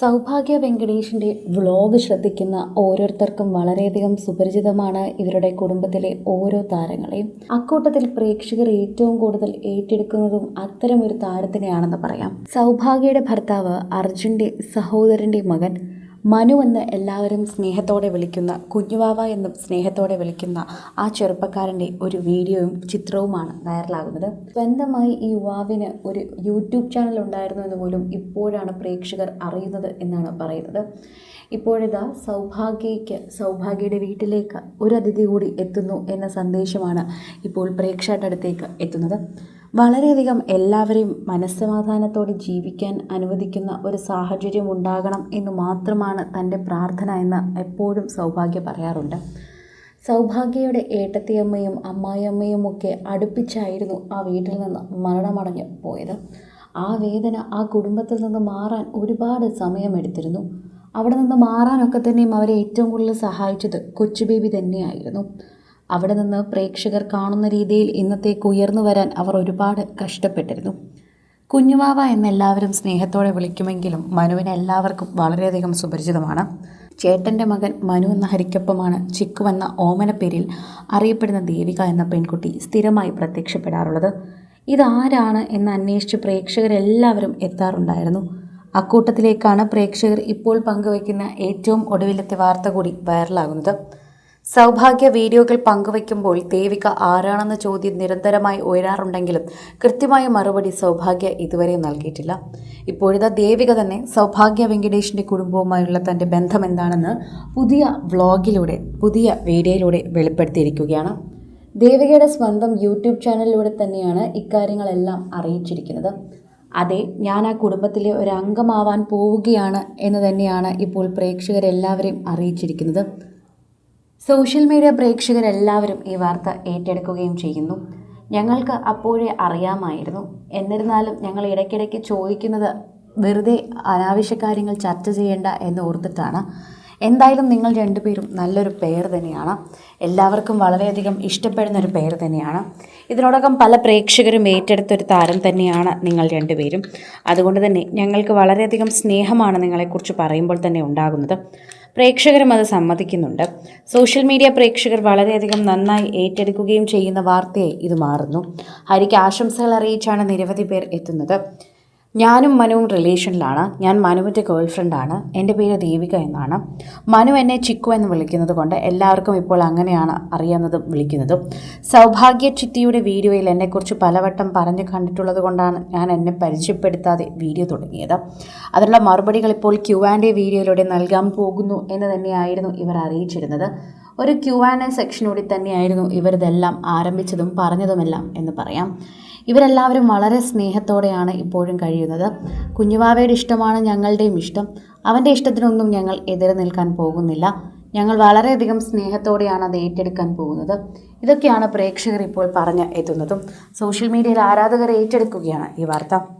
Sowbhagya വെങ്കടേഷിന്റെ vlog ശ്രദ്ധിക്കുന്ന ഓരോരുത്തർക്കും വളരെയധികം സുപരിചിതമാണ് ഇവരുടെ കുടുംബത്തിലെ ഓരോ താരങ്ങളെയും. അക്കൂട്ടത്തിൽ പ്രേക്ഷകർ ഏറ്റവും കൂടുതൽ ഏറ്റെടുക്കുന്നതും അത്തരമൊരു താരത്തിനെയാണെന്ന് പറയാം. സൗഭാഗ്യയുടെ ഭർത്താവ് അർജുന്റെ സഹോദരന്റെ മകൻ മനു എന്ന് എല്ലാവരും സ്നേഹത്തോടെ വിളിക്കുന്ന കുഞ്ഞുവാവ എന്നും സ്നേഹത്തോടെ വിളിക്കുന്ന ആ ചെറുപ്പക്കാരന്റെ ഒരു വീഡിയോയും ചിത്രവുമാണ് വൈറലാകുന്നത്. സ്വന്തമായി ഈ യുവാവിന് ഒരു യൂട്യൂബ് ചാനൽ ഉണ്ടായിരുന്നു എന്ന് പോലും ഇപ്പോഴാണ് പ്രേക്ഷകർ അറിയുന്നത് എന്നാണ് പറയുന്നത്. ഇപ്പോഴിതാ സൗഭാഗ്യയ്ക്ക് സൗഭാഗ്യയുടെ വീട്ടിലേക്ക് ഒരു അതിഥി കൂടി എത്തുന്നു എന്ന സന്ദേശമാണ് ഇപ്പോൾ പ്രേക്ഷകരുടെ അടുത്തേക്ക് എത്തുന്നത്. വളരെയധികം എല്ലാവരെയും മനസ്സമാധാനത്തോടെ ജീവിക്കാൻ അനുവദിക്കുന്ന ഒരു സാഹചര്യം ഉണ്ടാകണം എന്ന് മാത്രമാണ് തന്റെ പ്രാർത്ഥന എന്ന് എപ്പോഴും സൗഭാഗ്യ പറയാറുണ്ട്. സൗഭാഗ്യയുടെ ഏട്ടത്തിയമ്മയും അമ്മായിയമ്മയും ഒക്കെ അടുപ്പിച്ചായിരുന്നു ആ വീട്ടിൽ നിന്ന് മരണമടഞ്ഞ് പോയത്. ആ വേദന ആ കുടുംബത്തിൽ നിന്ന് മാറാൻ ഒരുപാട് സമയമെടുത്തിരുന്നു. അവിടെ നിന്ന് മാറാനൊക്കെ തന്നെയും അവരെ ഏറ്റവും കൂടുതൽ സഹായിച്ചത് കൊച്ചു ബേബി തന്നെയായിരുന്നു. അവിടെ നിന്ന് പ്രേക്ഷകർ കാണുന്ന രീതിയിൽ ഇന്നത്തേക്ക് ഉയർന്നു വരാൻ അവർ ഒരുപാട് കഷ്ടപ്പെട്ടിരുന്നു. കുഞ്ഞുവാവ എന്നെല്ലാവരും സ്നേഹത്തോടെ വിളിക്കുമെങ്കിലും മനുവിന് എല്ലാവർക്കും വളരെയധികം സുപരിചിതമാണ്. ചേട്ടന്റെ മകൻ മനു എന്ന ഹരിക്കൊപ്പമാണ് ചിക്കു എന്ന ഓമനപ്പേരിൽ അറിയപ്പെടുന്ന ദേവിക എന്ന പെൺകുട്ടി സ്ഥിരമായി പ്രത്യക്ഷപ്പെടാറുള്ളത്. ഇതാരാണ് എന്ന് അന്വേഷിച്ച് പ്രേക്ഷകരെല്ലാവരും എത്താറുണ്ടായിരുന്നു. അക്കൂട്ടത്തിലേക്കാണ് പ്രേക്ഷകർ ഇപ്പോൾ പങ്കുവയ്ക്കുന്ന ഏറ്റവും ഒടുവിലത്തെ വാർത്ത കൂടി വൈറലാകുന്നത്. സൗഭാഗ്യ വീഡിയോകൾ പങ്കുവയ്ക്കുമ്പോൾ ദേവിക ആരാണെന്ന ചോദ്യം നിരന്തരമായി ഉയരാറുണ്ടെങ്കിലും കൃത്യമായ മറുപടി സൗഭാഗ്യ ഇതുവരെ നൽകിയിട്ടില്ല. ഇപ്പോഴത്തെ ദേവിക തന്നെ സൗഭാഗ്യ വെങ്കടേഷിന്റെ കുടുംബവുമായുള്ള തന്റെ ബന്ധം എന്താണെന്ന് പുതിയ വ്ളോഗിലൂടെ പുതിയ വീഡിയോയിലൂടെ വെളിപ്പെടുത്തിയിരിക്കുകയാണ്. ദേവികയുടെ സ്വന്തം യൂട്യൂബ് ചാനലിലൂടെ തന്നെയാണ് ഇക്കാര്യങ്ങളെല്ലാം അറിയിച്ചിരിക്കുന്നത്. അതെ ഞാൻ ആ കുടുംബത്തിലെ ഒരു അംഗമാവാൻ പോവുകയാണ് എന്ന് തന്നെയാണ് ഇപ്പോൾ പ്രേക്ഷകരെല്ലാവരെയും അറിയിച്ചിരിക്കുന്നത്. സോഷ്യൽ മീഡിയ പ്രേക്ഷകരെല്ലാവരും ഈ വാർത്ത ഏറ്റെടുക്കുകയും ചെയ്യുന്നു. ഞങ്ങൾക്ക് അപ്പോഴേ അറിയാമായിരുന്നു. എന്നിരുന്നാലും ഞങ്ങൾ ഇടയ്ക്കിടയ്ക്ക് ചോദിക്കുന്നത് വെറുതെ അനാവശ്യ കാര്യങ്ങൾ ചർച്ച ചെയ്യേണ്ട എന്ന് ഓർത്തിട്ടാണ്. എന്തായാലും നിങ്ങൾ രണ്ടുപേരും നല്ലൊരു പേർ തന്നെയാണ്. എല്ലാവർക്കും വളരെയധികം ഇഷ്ടപ്പെടുന്ന ഒരു പേർ തന്നെയാണ്. ഇതിനോടകം പല പ്രേക്ഷകരും ഏറ്റെടുത്ത ഒരു താരം തന്നെയാണ് നിങ്ങൾ രണ്ടുപേരും. അതുകൊണ്ട് തന്നെ ഞങ്ങൾക്ക് വളരെയധികം സ്നേഹമാണ് നിങ്ങളെക്കുറിച്ച് പറയുമ്പോൾ തന്നെ ഉണ്ടാകുന്നത്. പ്രേക്ഷകരും അത് സമ്മതിക്കുന്നുണ്ട്. സോഷ്യൽ മീഡിയ പ്രേക്ഷകർ വളരെയധികം നന്നായി ഏറ്റെടുക്കുകയും ചെയ്യുന്ന വാർത്തയായി ഇത് മാറുന്നു. ഹരിക്ക് ആശംസകൾ അറിയിച്ചാണ് നിരവധി പേർ എത്തുന്നത്. ഞാനും മനുവും റിലേഷനിലാണ് ഞാൻ മനുവിന്റെ ഗേൾ ഫ്രണ്ടാണ് എന്റെ പേര് ദേവിക എന്നാണ്. മനു എന്നെ ചിക്കു എന്ന് വിളിക്കുന്നത് കൊണ്ട് എല്ലാവർക്കും ഇപ്പോൾ അങ്ങനെയാണ് അറിയുന്നതും വിളിക്കുന്നതും. സൗഭാഗ്യ ചിത്തിയുടെ വീഡിയോയിൽ എന്നെക്കുറിച്ച് പലവട്ടം പറഞ്ഞു കണ്ടിട്ടുള്ളത് കൊണ്ടാണ് ഞാൻ എന്നെ പരിചയപ്പെടുത്താതെ വീഡിയോ തുടങ്ങിയത്. അതിനുള്ള മറുപടികൾ ഇപ്പോൾ ക്യു ആൻഡ് എ വീഡിയോയിലൂടെ നൽകാൻ പോകുന്നു എന്ന് തന്നെയായിരുന്നു ഇവർ അറിയിച്ചിരുന്നത്. ഒരു ക്യു ആൻഡ് എ സെക്ഷനൂടി തന്നെയായിരുന്നു ഇവരിതെല്ലാം ആരംഭിച്ചതും പറഞ്ഞതുമെല്ലാം എന്ന് പറയാം. ഇവരെല്ലാവരും വളരെ സ്നേഹത്തോടെയാണ് ഇപ്പോഴും കഴിയുന്നത്. കുഞ്ഞുവാവയുടെ ഇഷ്ടമാണ് ഞങ്ങളുടെയും ഇഷ്ടം. അവന്റെ ഇഷ്ടത്തിനൊന്നും ഞങ്ങൾ എതിരെ നിൽക്കാൻ പോകുന്നില്ല. ഞങ്ങൾ വളരെയധികം സ്നേഹത്തോടെയാണ് അത് ഏറ്റെടുക്കാൻ പോകുന്നത്. ഇതൊക്കെയാണ് പ്രേക്ഷകർ ഇപ്പോൾ പറഞ്ഞ് എത്തുന്നതും. സോഷ്യൽ മീഡിയയിൽ ആരാധകർ ഏറ്റെടുക്കുകയാണ് ഈ വാർത്ത.